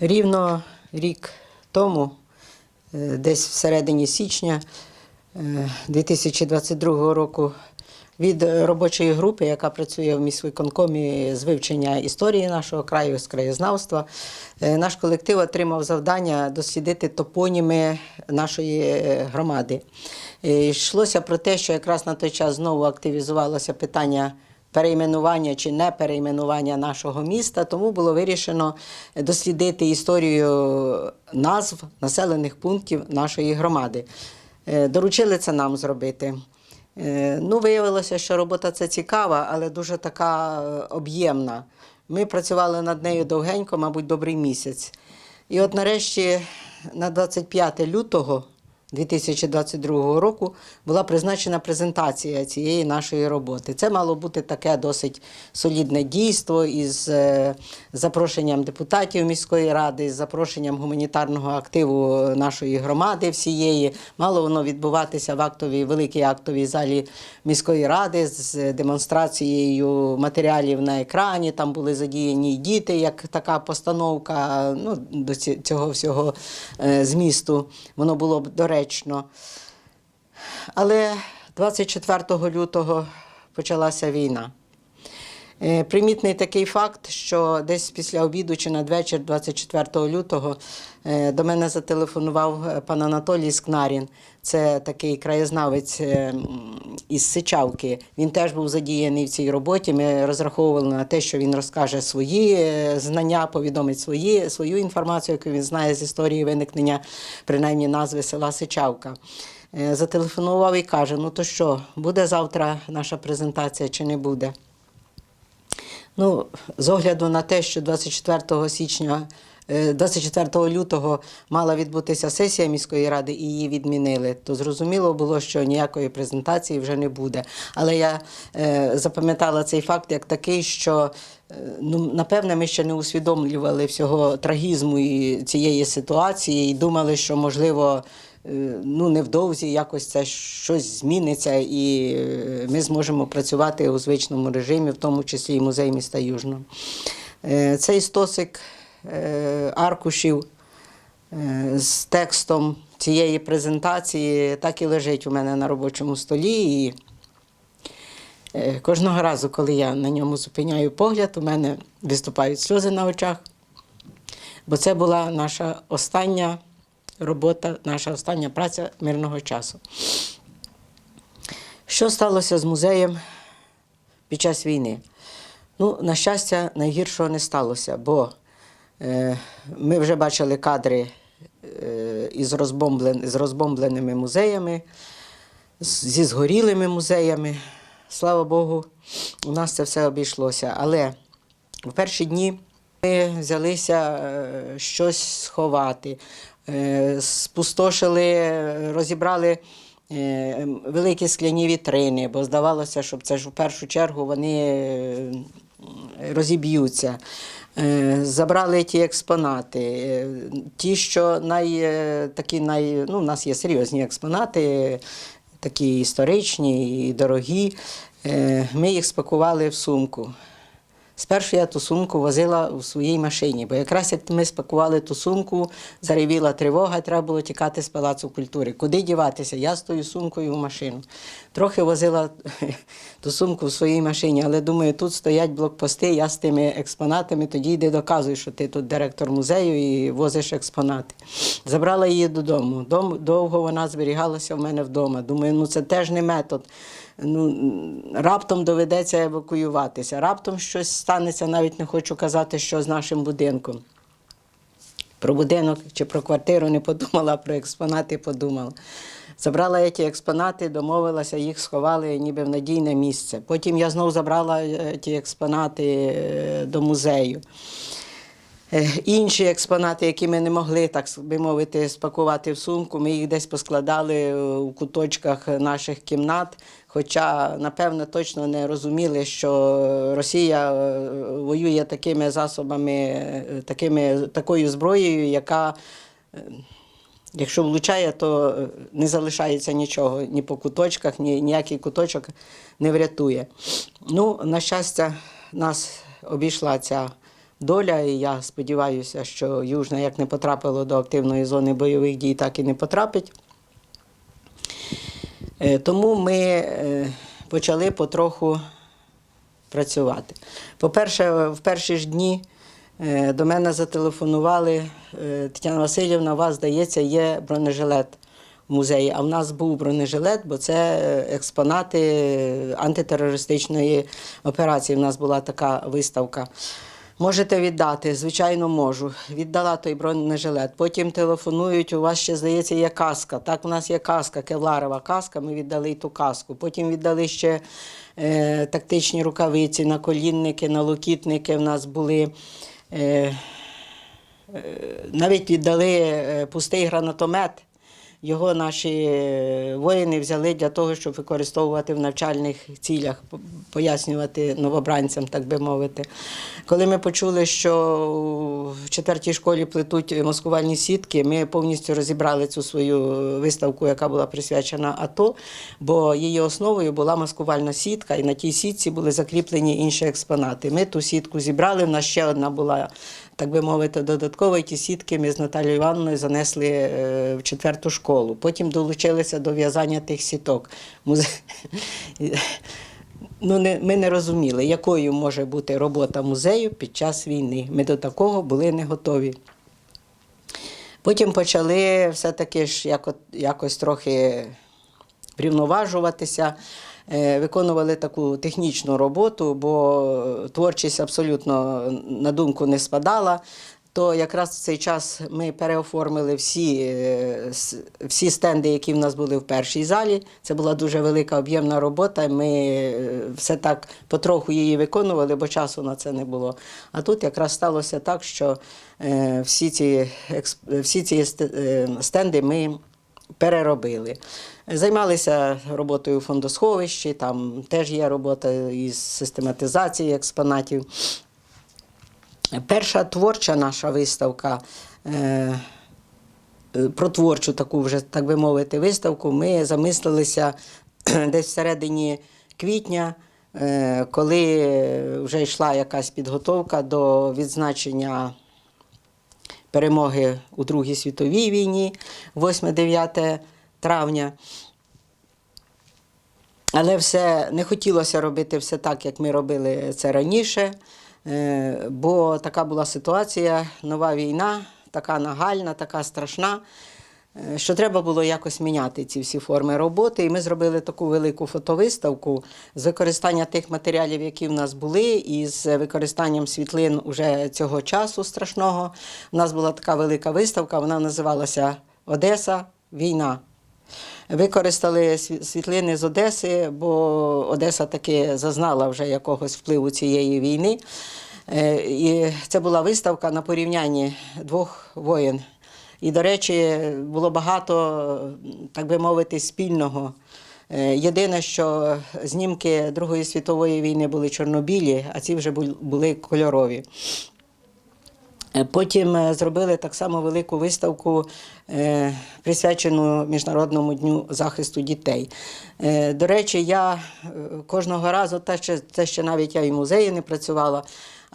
Рівно рік тому, е, десь всередині січня е, 2022 року, від робочої групи, яка працює в міськвиконкомі з вивчення історії нашого краю, з краєзнавства, е, наш колектив отримав завдання дослідити топоніми нашої е, громади. Е, Йшлося про те, що якраз на той час знову активізувалося питання перейменування чи не перейменування нашого міста, тому було вирішено дослідити історію назв населених пунктів нашої громади. Е, Доручили це нам зробити. Е, Ну, виявилося, що робота це цікава, але дуже така е, об'ємна. Ми працювали над нею довгенько, мабуть, добрий місяць. І от нарешті на 25 лютого 2022 року була призначена презентація цієї нашої роботи. Це мало бути таке досить солідне дійство із е, запрошенням депутатів міської ради, з запрошенням гуманітарного активу нашої громади всієї. Мало воно відбуватися в актовій великій актовій залі міської ради з демонстрацією матеріалів на екрані. Там були задіяні діти, як така постановка ну, до цього всього е, змісту. Воно було б доречно. Але 24 лютого почалася війна. Е, Примітний такий факт, що десь після обіду чи надвечір, 24 лютого, е, до мене зателефонував е, пан Анатолій Скнарін. Це такий краєзнавець із Сичавки. Він теж був задіяний в цій роботі. Ми розраховували на те, що він розкаже свої знання, повідомить свої, свою інформацію, яку він знає з історії виникнення, принаймні назви села Сичавка. Зателефонував і каже: ну то що, буде завтра наша презентація чи не буде? Ну, з огляду на те, що 24 січня, е, 24 лютого мала відбутися сесія міської ради і її відмінили, то зрозуміло було, що ніякої презентації вже не буде. Але я е, запам'ятала цей факт як такий, що е, ну, напевне, ми ще не усвідомлювали всього трагізму і цієї ситуації і думали, що можливо. Е, Ну, невдовзі якось це щось зміниться, і е, ми зможемо працювати у звичному режимі, в тому числі і музей міста Южного. Е, Цей стосик аркушів з текстом цієї презентації так і лежить у мене на робочому столі. І кожного разу, коли я на ньому зупиняю погляд, у мене виступають сльози на очах. Бо це була наша остання робота, наша остання праця мирного часу. Що сталося з музеєм під час війни? Ну, на щастя, найгіршого не сталося, бо е, ми вже бачили кадри е, із, розбомблен, з розбомбленими музеями, зі згорілими музеями. Слава Богу, у нас це все обійшлося. Але в перші дні ми взялися е, щось сховати, спустошили, розібрали е, великі скляні вітрини, бо здавалося, що це ж в першу чергу вони е, розіб'ються. Е, Забрали ті експонати. Е, Ті, що най, е, такі най, ну, у нас є серйозні експонати, такі історичні і дорогі. Е, Ми їх спакували в сумку. Спершу я ту сумку возила у своїй машині, бо якраз як ми спакували ту сумку, заревіла тривога, треба було тікати з палацу культури. Куди діватися? Я з тою сумкою в машину. Трохи возила ту сумку в своїй машині, але думаю, тут стоять блокпости, я з тими експонатами, тоді йди доказуй, що ти тут директор музею і возиш експонати. Забрала її додому. Дом, довго вона зберігалася в мене вдома. Думаю, ну це теж не метод. Ну, раптом доведеться евакуюватися, раптом щось станеться, навіть не хочу казати, що з нашим будинком. Про будинок чи про квартиру не подумала, про експонати подумала. Забрала я ті експонати, домовилася, їх сховали ніби в надійне місце. Потім я знову забрала е, ті експонати е, до музею. Е, Інші експонати, які ми не могли, так би мовити, спакувати в сумку, ми їх десь поскладали е, у куточках наших кімнат. Хоча, напевно, точно не розуміли, що Росія е, воює такими засобами, такими, такою зброєю, яка, якщо влучає, то не залишається нічого ні по куточках, ні, ніякий куточок не врятує. Ну, на щастя, нас обійшла ця доля. І я сподіваюся, що Южне як не потрапило до активної зони бойових дій, так і не потрапить. Е, Тому ми е, почали потроху працювати. По-перше, в перші ж дні е, до мене зателефонували Тетяна Васильівна, у вас, здається, є бронежилет в музеї. А в нас був бронежилет, бо це експонати антитерористичної операції. У нас була така виставка. Можете віддати, звичайно, можу. Віддала той бронежилет. Потім телефонують, у вас ще, здається, є каска. Так, у нас є каска, кевларова каска, ми віддали ту каску. Потім віддали ще е, тактичні рукавиці, наколінники, налокітники в нас були. Е, е, навіть віддали е, пустий гранатомет. Його наші е, воїни взяли для того, щоб використовувати в навчальних цілях, пояснювати новобранцям, так би мовити. Коли ми почули, що в четвертій школі плетуть маскувальні сітки, ми повністю розібрали цю свою виставку, яка була присвячена АТО, бо її основою була маскувальна сітка, і на тій сітці були закріплені інші експонати. Ми ту сітку зібрали. В нас ще одна була так би мовити, додатково ті сітки ми з Наталією Івановною занесли е, в четверту школу. Потім долучилися до в'язання тих сіток. Ну, не, ми не розуміли, якою може бути робота музею під час війни. Ми до такого були не готові. Потім почали все-таки ж яко- якось трохи врівноважуватися, виконували таку технічну роботу, бо творчість абсолютно на думку не спадала. То якраз в цей час ми переоформили всі, е, всі стенди, які в нас були в першій залі. Це була дуже велика об'ємна робота. Ми е, все так потроху її виконували, бо часу на це не було. А тут якраз сталося так, що е, всі ці, всі ці е, стенди ми переробили. Займалися роботою у фондосховищі, там теж є робота із систематизації експонатів. Перша творча наша виставка. Е, про творчу таку вже, так би мовити, виставку ми замислилися десь всередині квітня, е, коли вже йшла якась підготовка до відзначення перемоги у Другій світовій війні, 8-9 травня. Але все не хотілося робити все так, як ми робили це раніше, е, бо така була ситуація, нова війна, така нагальна, така страшна, що треба було якось міняти ці всі форми роботи. І ми зробили таку велику фотовиставку з використання тих матеріалів, які в нас були, і з використанням світлин уже цього часу страшного. У нас була така велика виставка, вона називалася Одеса. Війна. Використали світлини з Одеси, бо Одеса таки зазнала вже якогось впливу цієї війни. Е, І це була виставка на порівнянні двох воєн. І, до речі, було багато, так би мовити, спільного. Е, Єдине, що знімки Другої світової війни були чорнобілі, а ці вже були кольорові. Е, Потім е, зробили так само велику виставку, присвячену Міжнародному дню захисту дітей. До речі, я кожного разу, те, ще, ще навіть я і в музеї не працювала,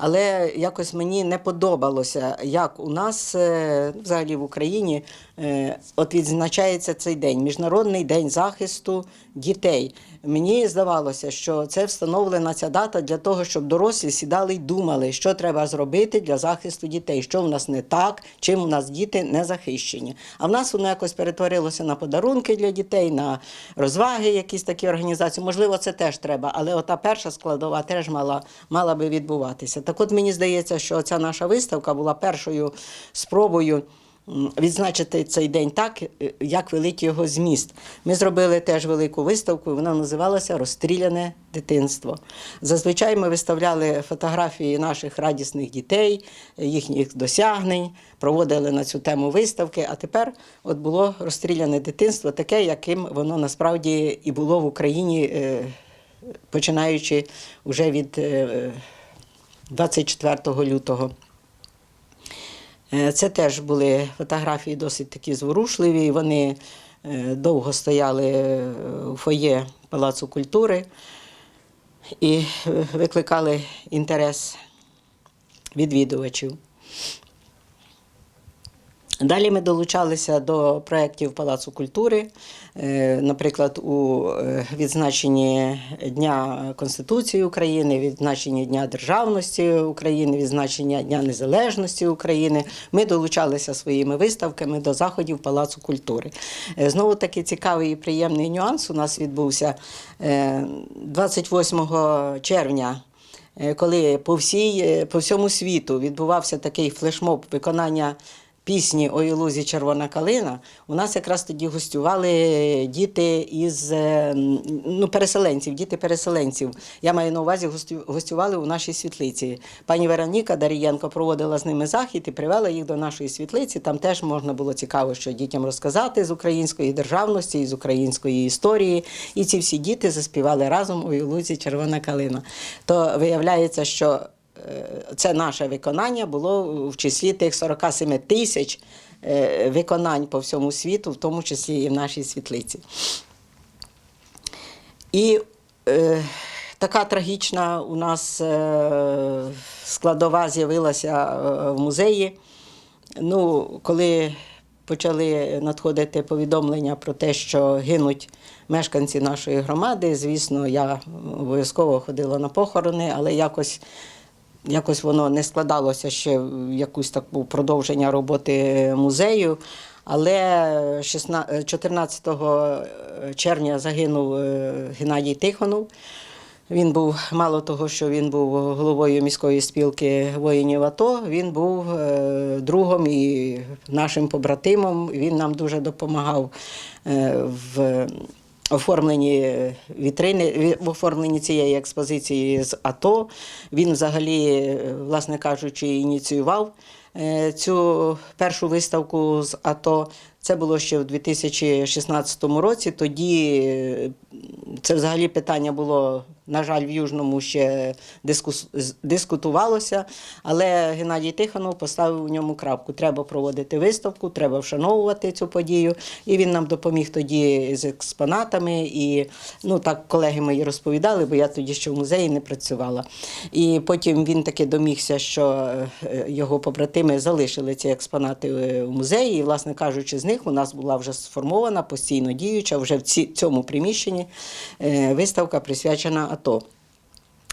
але якось мені не подобалося, як у нас е, взагалі в Україні е, от відзначається цей день Міжнародний день захисту дітей. Мені здавалося, що це встановлена ця дата для того, щоб дорослі сідали й думали, що треба зробити для захисту дітей, що в нас не так, чим у нас діти не захищені. А в нас воно якось перетворилося на подарунки для дітей, на розваги, якісь такі організації. Можливо, це теж треба, але ота перша складова теж мала, мала би відбуватися. Так от мені здається, що ця наша виставка була першою спробою. Відзначити цей день так, е, як великий його зміст. Ми зробили теж велику виставку, вона називалася Розстріляне дитинство. Зазвичай ми виставляли фотографії наших радісних дітей, їхніх досягнень, проводили на цю тему виставки. А тепер от було розстріляне дитинство, таке, яким воно насправді і було в Україні, е, починаючи вже від е, 24 лютого. Е, Це теж були фотографії досить такі зворушливі. Вони е, довго стояли е, у фоє Палацу культури і викликали інтерес відвідувачів. Далі ми долучалися до проєктів Палацу культури. Е, Наприклад, у е, відзначенні Дня Конституції України, відзначенні Дня Державності України, відзначення Дня Незалежності України. Ми долучалися своїми виставками до заходів Палацу культури. Е, Знову таки цікавий і приємний нюанс у нас відбувся е, 28 червня. Коли по, всій, по всьому світу відбувався такий флешмоб виконання пісні «Ой у лузі червона калина, у нас якраз тоді гостювали діти із е, ну, переселенців, діти переселенців. Я маю на увазі гостю- гостювали у нашій світлиці. Пані Вероніка Дарієнко проводила з ними захід і привела їх до нашої світлиці. Там теж можна було цікаво, що дітям розказати з української державності, з української історії. І ці всі діти заспівали разом «Ой у лузі червона калина. То виявляється, що це наше виконання було в числі тих 47 тисяч е, виконань по всьому світу, в тому числі і в нашій світлиці. І е, така трагічна у нас е, складова з'явилася е, в музеї. Ну, коли почали надходити повідомлення про те, що гинуть мешканці нашої громади, звісно, я обов'язково ходила на похорони, але якось. Якось воно не складалося ще в якусь таку продовження роботи музею. Але 16 14 червня загинув е, Геннадій Тихонов. Він був мало того, що він був головою міської спілки воїнів АТО, він був е, другом і нашим побратимом. Він нам дуже допомагав е, в оформленні вітрини, в оформленні цієї експозиції з АТО. Він взагалі, е, власне кажучи, ініціював е, цю першу виставку з АТО. Це було ще в 2016 році. Тоді е, це взагалі питання було, на жаль, в Южному ще дискус, дискутувалося, але Геннадій Тихонов поставив у ньому крапку. Треба проводити виставку, треба вшановувати цю подію. І він нам допоміг тоді з експонатами. І ну так колеги мої розповідали, бо я тоді ще в музеї не працювала. І потім він таки домігся, що е, його побратими залишили ці експонати е, в музеї. І, власне кажучи, з них у нас була вже сформована постійно діюча вже в цьому приміщенні е, виставка присвячена АТО.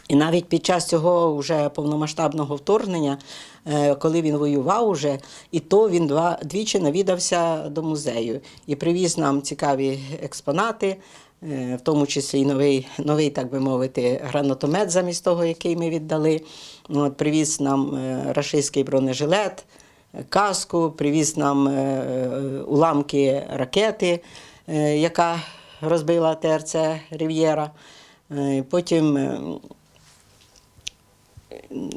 І навіть під час цього вже повномасштабного вторгнення, е, коли він воював уже, і то він два, двічі навідався до музею і привіз нам цікаві експонати, е, в тому числі й новий, новий, так би мовити, гранатомет замість того, який ми віддали. От, привіз нам е, рашистський бронежилет, каску, привіз нам уламки ракети, яка розбила ТРЦ Рів'єра. Е, Потім е,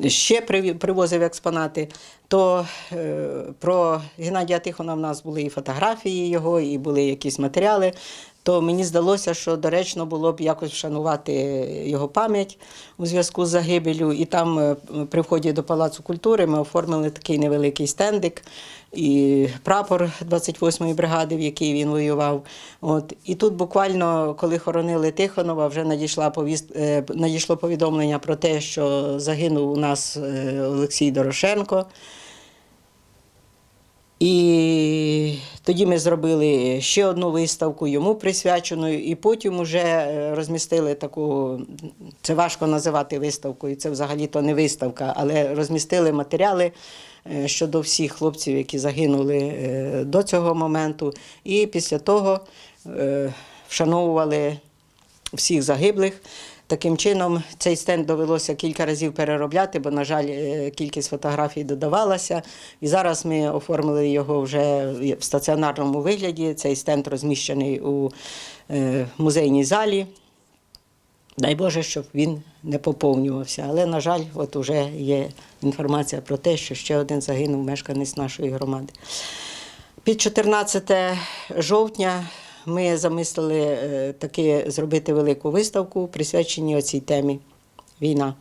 ще привозив експонати, то е, про Геннадія Тихона в нас були і фотографії його, і були якісь матеріали. То мені здалося, що доречно було б якось вшанувати його пам'ять у зв'язку з загибелю. І там при вході до Палацу культури ми оформили такий невеликий стендик і прапор 28-ї бригади, в якій він воював. От. І тут буквально, коли хоронили Тихонова, вже надійшла повіст... е, надійшло повідомлення про те, що загинув у нас е, Олексій Дорошенко. І тоді ми зробили ще одну виставку йому присвячену, і потім вже е, розмістили таку, це важко називати виставкою, це взагалі-то не виставка, але розмістили матеріали е, щодо всіх хлопців, які загинули е, до цього моменту. І після того вшановували всіх загиблих. Таким чином, цей стенд довелося кілька разів переробляти, бо, на жаль, е, кількість фотографій додавалася. І зараз ми оформили його вже в стаціонарному вигляді. Цей стенд розміщений у е, музейній залі. Дай Боже, щоб він не поповнювався. Але, на жаль, от уже є інформація про те, що ще один загинув мешканець нашої громади. Під 14 жовтня ми замислили е, таки зробити велику виставку, присвячені цій темі війна.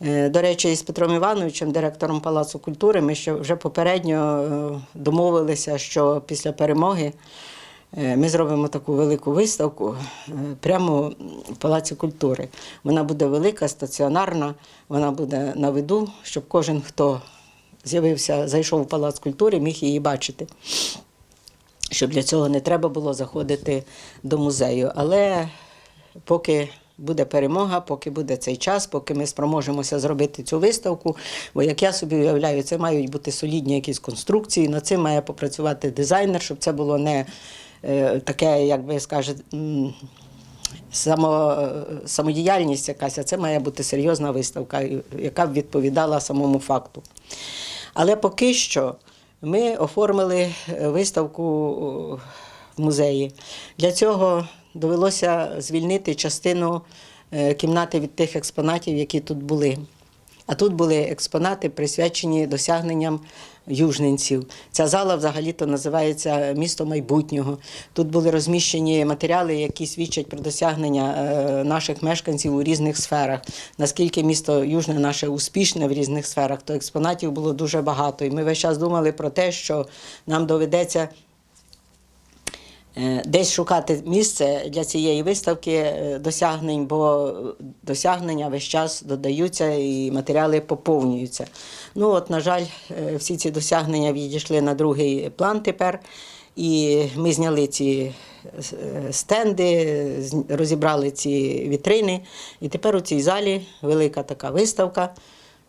Е, До речі, з Петром Івановичем, директором Палацу культури, ми ще вже попередньо е, домовилися, що після перемоги ми зробимо таку велику виставку прямо в Палаці культури. Вона буде велика, стаціонарна, вона буде на виду, щоб кожен, хто з'явився, зайшов в Палац культури, міг її бачити. Щоб для цього не треба було заходити до музею. Але поки буде перемога, поки буде цей час, поки ми спроможемося зробити цю виставку. Бо як я собі уявляю, це мають бути солідні якісь конструкції. Над цим має попрацювати дизайнер, щоб це було не е, таке, як би скажете, само, самодіяльність якась, а це має бути серйозна виставка, яка б відповідала самому факту. Але поки що ми оформили е, виставку е, в музеї. Для цього довелося звільнити частину е, кімнати від тих експонатів, які тут були. А тут були експонати, присвячені досягненням южненців. Ця зала взагалі-то називається Місто майбутнього. Тут були розміщені матеріали, які свідчать про досягнення е, наших мешканців у різних сферах. Наскільки місто Южне наше успішне в різних сферах, то експонатів було дуже багато. І ми весь час думали про те, що нам доведеться десь шукати місце для цієї виставки е, досягнень, бо досягнення весь час додаються і матеріали поповнюються. Ну от, на жаль, е, всі ці досягнення відійшли на другий план тепер. І ми зняли ці е, стенди, розібрали ці вітрини. І тепер у цій залі велика така виставка.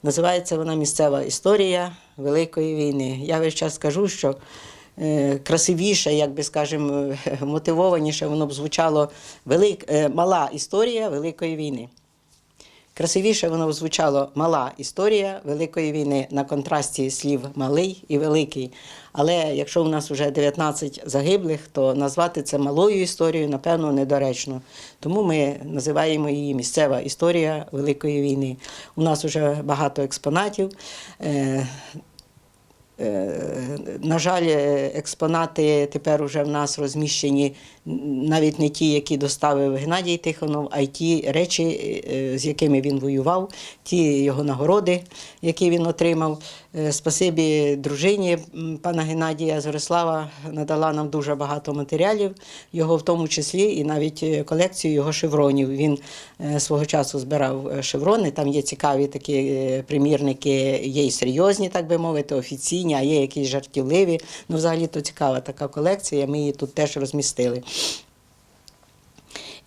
Називається вона Місцева історія Великої війни. Я весь час кажу, що е, красивіше, як би скажемо, мотивованіше воно б звучало велик, е, мала історія Великої війни. Красивіше воно б звучало мала історія Великої війни на контрасті слів малий і великий. Але якщо у нас вже 19 загиблих, то назвати це малою історією, напевно, недоречно. Тому ми називаємо її місцева історія Великої війни. У нас вже багато експонатів. Е, На жаль, е, експонати тепер уже в нас розміщені навіть не ті, які доставив Геннадій Тихонов, а й ті речі, е, з якими він воював, ті його нагороди, які він отримав. Е, Спасибі дружині пана Геннадія Зорислава надала нам дуже багато матеріалів, його в тому числі і навіть е, колекцію його шевронів. Він свого часу збирав шеврони. Там є цікаві такі примірники, є і серйозні, так би мовити, офіційні, а є якісь жартівливі. Ну, взагалі то цікава така колекція. Ми її тут теж розмістили.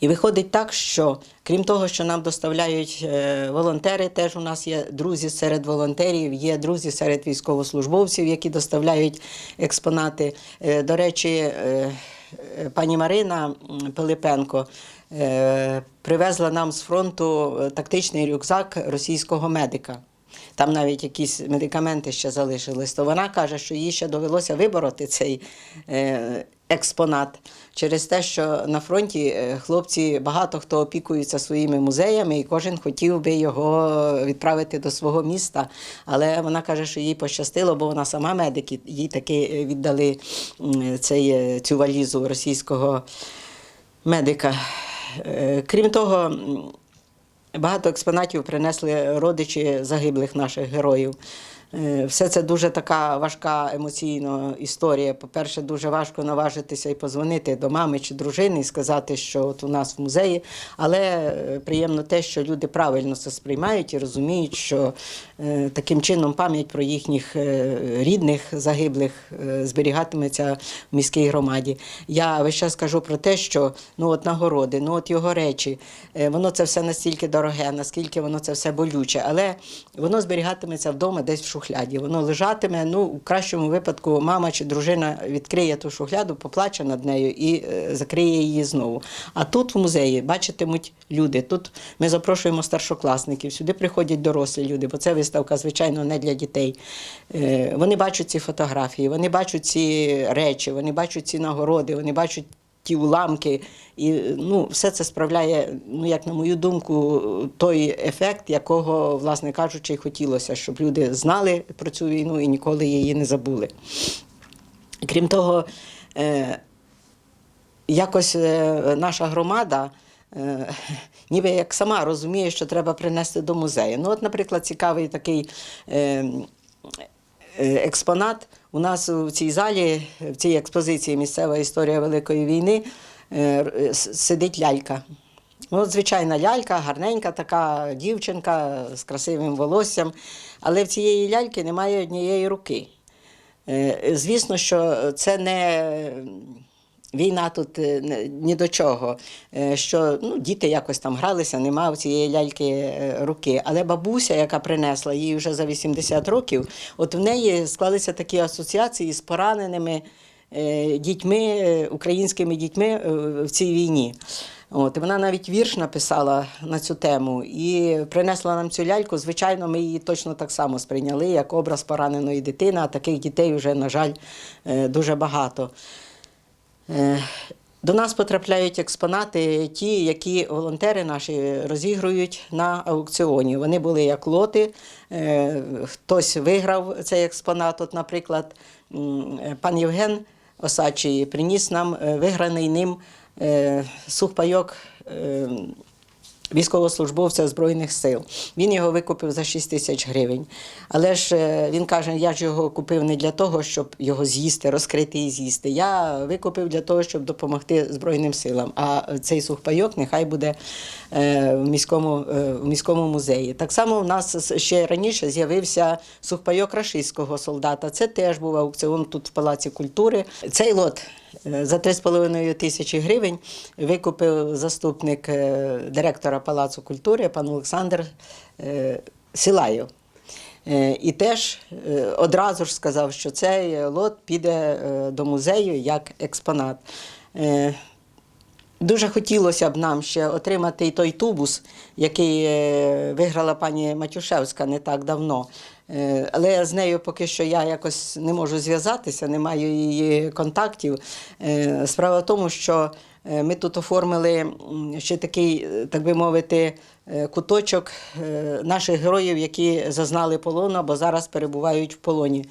І виходить так, що крім того, що нам доставляють е, волонтери, теж у нас є друзі серед волонтерів, є друзі серед військовослужбовців, які доставляють експонати. Е, До речі, е, пані Марина Пилипенко привезла нам з фронту тактичний рюкзак російського медика. Там навіть якісь медикаменти ще залишились, то вона каже, що їй ще довелося вибороти цей е, експонат через те, що на фронті е, хлопці багато хто опікується своїми музеями, і кожен хотів би його відправити до свого міста. Але вона каже, що їй пощастило, бо вона сама медик, і їй таки е, віддали цей, цю валізу російського медика. Крім того, Багато експонатів принесли родичі загиблих наших героїв. Е, Все це дуже така важка емоційна історія. По-перше, дуже важко наважитися і позвонити до мами чи дружини і сказати, що от у нас в музеї. Але е, приємно те, що люди правильно це сприймають і розуміють, що е, таким чином пам'ять про їхніх рідних загиблих зберігатиметься в міській громаді. Я весь час кажу про те, що ну от нагороди, ну от його речі, воно це все настільки дороге, наскільки воно це все болюче, але воно зберігатиметься вдома десь в шухляді. Воно лежатиме. Ну, в кращому випадку, мама чи дружина відкриє ту шухляду, поплаче над нею і е, закриє її знову. А тут в музеї бачитимуть люди. Тут ми запрошуємо старшокласників, сюди приходять дорослі люди, бо це виставка, звичайно, не для дітей. Е, Вони бачать ці фотографії, вони бачать ці речі, вони бачать ці нагороди, вони бачать ті уламки. І ну, все це справляє, ну, як на мою думку, той ефект, якого, власне кажучи, хотілося, щоб люди знали про цю війну і ніколи її не забули. Крім того, е, якось е, наша громада. е, Ніби як сама розуміє, що треба принести до музею. Ну, от, наприклад, цікавий такий експонат. У нас в цій залі, в цій експозиції Місцева історія Великої війни е, сидить лялька. Ну, звичайна лялька, гарненька така дівчинка з красивим волоссям, але в цієї ляльки немає однієї руки. Е, Звісно, що це не війна тут е, ні до чого. Е, Що ну, діти якось там гралися, нема у цієї ляльки е, руки. Але бабуся, яка принесла їй вже за 80 років, от в неї склалися такі асоціації з пораненими дітьми, українськими дітьми в цій війні. От, вона навіть вірш написала на цю тему і принесла нам цю ляльку. Звичайно, ми її точно так само сприйняли, як образ пораненої дитини, а таких дітей вже, на жаль, дуже багато. Е, До нас потрапляють експонати, ті, які волонтери наші розігрують на аукціоні. Вони були як лоти, е, хтось виграв цей експонат. От, наприклад, пан Євген Осадчий приніс нам е, виграний ним сухпайок. Військовослужбовця Збройних сил. Він його викупив за 6 тисяч гривень. Але ж е, він каже, я ж його купив не для того, щоб його з'їсти, розкрити і з'їсти. Я викупив для того, щоб допомогти Збройним силам. А цей сухпайок нехай буде е, в міському, е, в міському музеї. Так само в нас ще раніше з'явився сухпайок рашистського солдата. Це теж був аукціон тут в Палаці культури. Цей лот за 3,5 тисячі гривень викупив заступник е, директора Палацу культури пан Олександр е, Силаєв. Е, І теж е, одразу ж сказав, що цей лот піде е, до музею як експонат. Е, Дуже хотілося б нам ще отримати той тубус, який е, виграла пані Матюшевська не так давно. Е, Але з нею поки що я якось не можу зв'язатися, не маю її контактів. Е, Справа в тому, що е, ми тут оформили ще такий, так би мовити, куточок наших героїв, які зазнали полону або зараз перебувають в полоні.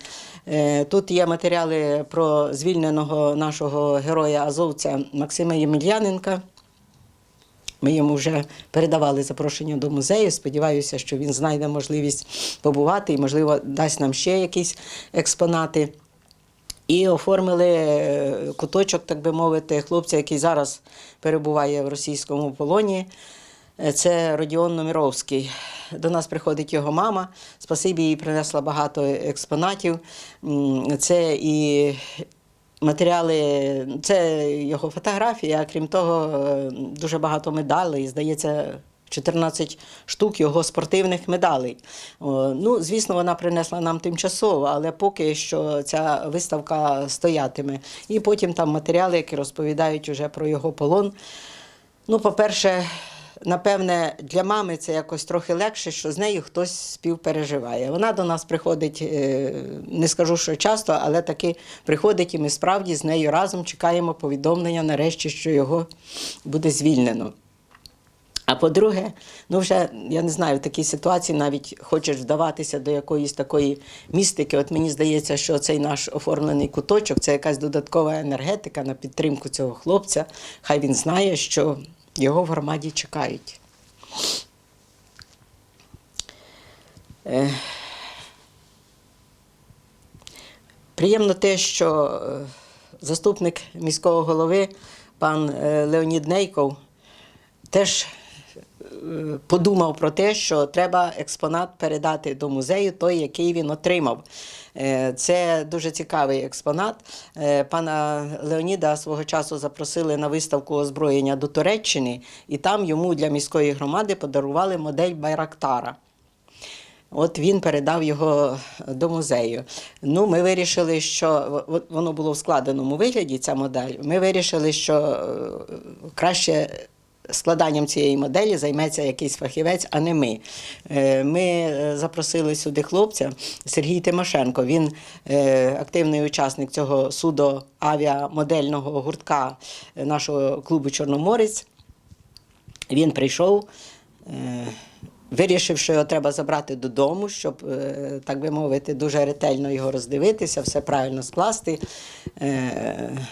Тут є матеріали про звільненого нашого героя азовця Максима Ємельяненка. Ми йому вже передавали запрошення до музею. Сподіваюся, що він знайде можливість побувати і, можливо, дасть нам ще якісь експонати. І оформили е, куточок, так би мовити, хлопця, який зараз перебуває в російському полоні. Е, Це Родіон Номіровський. До нас приходить його мама. Спасибі їй принесла багато експонатів. Це і матеріали, це його фотографії, а крім того, е, дуже багато медалей. Здається, 14 штук його спортивних медалей. Ну, звісно, вона принесла нам тимчасово, але поки що ця виставка стоятиме. І потім там матеріали, які розповідають уже про його полон. Ну, по-перше, напевне, для мами це якось трохи легше, що з нею хтось співпереживає. Вона до нас приходить, е, не скажу, що часто, але таки приходить, і ми справді з нею разом чекаємо повідомлення нарешті, що його буде звільнено. А по-друге, ну вже я не знаю, в такій ситуації навіть хочеш вдаватися до якоїсь такої містики. От мені здається, що цей наш оформлений куточок це якась додаткова енергетика на підтримку цього хлопця. Хай він знає, що його в громаді чекають. Е, Приємно те, що е, заступник міського голови пан е, Леонід Нейков теж подумав про те, що треба експонат передати до музею, той, який він отримав. Е, Це дуже цікавий експонат. Е, Пана Леоніда свого часу запросили на виставку озброєння до Туреччини, і там йому для міської громади подарували модель Байрактара. От він передав його до музею. Ну, ми вирішили, що воно було в складеному вигляді, ця модель. Ми вирішили, що е, краще складанням цієї моделі займеться якийсь фахівець, а не ми. Е, Ми е, запросили сюди хлопця Сергій Тимошенко. Він е, активний учасник цього судоавіамодельного гуртка нашого клубу Чорноморець. Він прийшов. Вирішив, що його треба забрати додому, щоб, так би мовити, дуже ретельно його роздивитися, все правильно скласти,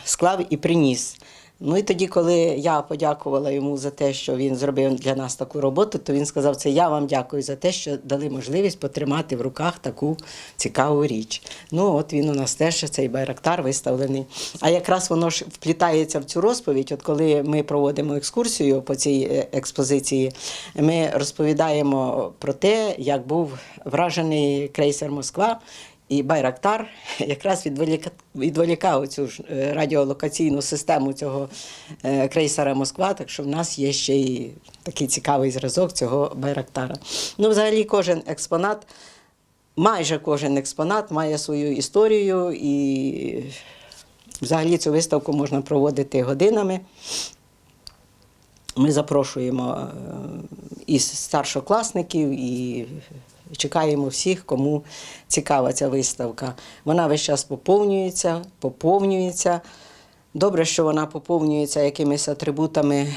склав і приніс. Ну і тоді, коли я подякувала йому за те, що він зробив для нас таку роботу, то він сказав: це я вам дякую за те, що дали можливість потримати в руках таку цікаву річ. Ну, от він у нас теж цей байрактар виставлений. А якраз воно ж вплітається в цю розповідь. От коли ми проводимо екскурсію по цій е, експозиції, ми розповідаємо про те, як був вражений крейсер Москва. І Байрактар якраз відволікав цю ж е, радіолокаційну систему цього е, крейсера Москва, так що в нас є ще й такий цікавий зразок цього Байрактара. Ну, взагалі, кожен експонат, майже кожен експонат має свою історію, і взагалі цю виставку можна проводити годинами. Ми запрошуємо е, і старшокласників, і чекаємо всіх, кому цікава ця виставка. Вона весь час поповнюється, поповнюється. Добре, що вона поповнюється якимись атрибутами,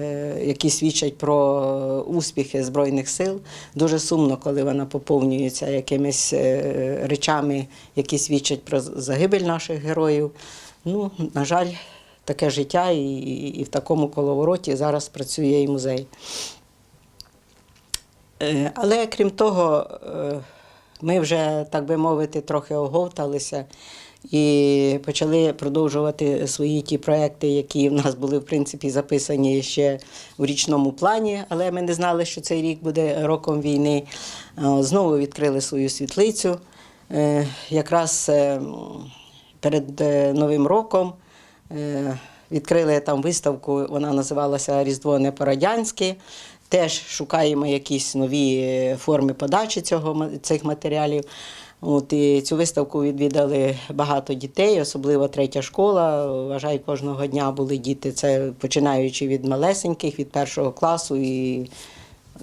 е, які свідчать про успіхи Збройних сил. Дуже сумно, коли вона поповнюється якимись е, речами, які свідчать про загибель наших героїв. Ну, на жаль, таке життя, і, і в такому коловороті зараз працює і музей. Е, Але крім того, е, ми вже, так би мовити, трохи оговталися і почали продовжувати свої ті проекти, які в нас були в принципі записані ще у річному плані, але ми не знали, що цей рік буде роком війни. Е, Знову відкрили свою світлицю. Якраз перед Новим роком відкрили там виставку, вона називалася Різдво не по-радянськи. Теж шукаємо якісь нові е, форми подачі цього, цих матеріалів. От, і цю виставку відвідали багато дітей, особливо третя школа. Вважаю, кожного дня були діти. Це починаючи від малесеньких, від першого класу і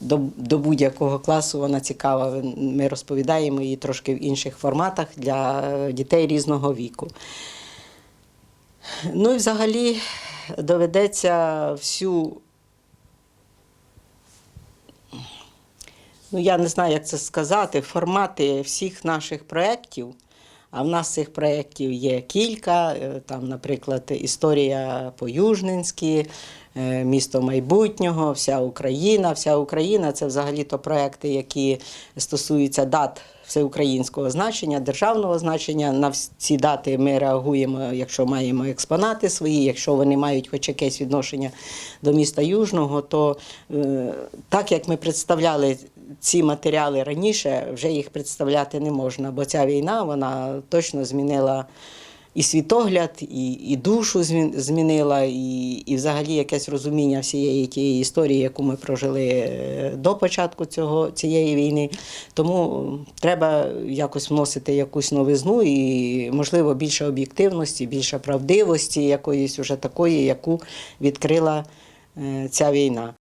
до, до будь-якого класу вона цікава. Ми розповідаємо її трошки в інших форматах для дітей різного віку. Ну і взагалі доведеться всю. Ну, я не знаю, як це сказати, формати всіх наших проєктів. А в нас цих проєктів є кілька. Е, Там, наприклад, історія по-южненськи, е, місто майбутнього, вся Україна. Вся Україна це взагалі-то проекти, які стосуються дат всеукраїнського значення, державного значення. На вс- ці дати ми реагуємо, якщо маємо експонати свої, якщо вони мають хоч якесь відношення до міста Южного, то е, так як ми представляли ці матеріали раніше, вже їх представляти не можна, бо ця війна вона точно змінила і світогляд, і, і душу змін- змінила, і, і взагалі якесь розуміння всієї тієї історії, яку ми прожили е, до початку цього, цієї війни. Тому треба якось вносити якусь новизну і, можливо, більше об'єктивності, більше правдивості, якоїсь уже такої, яку відкрила е, ця війна.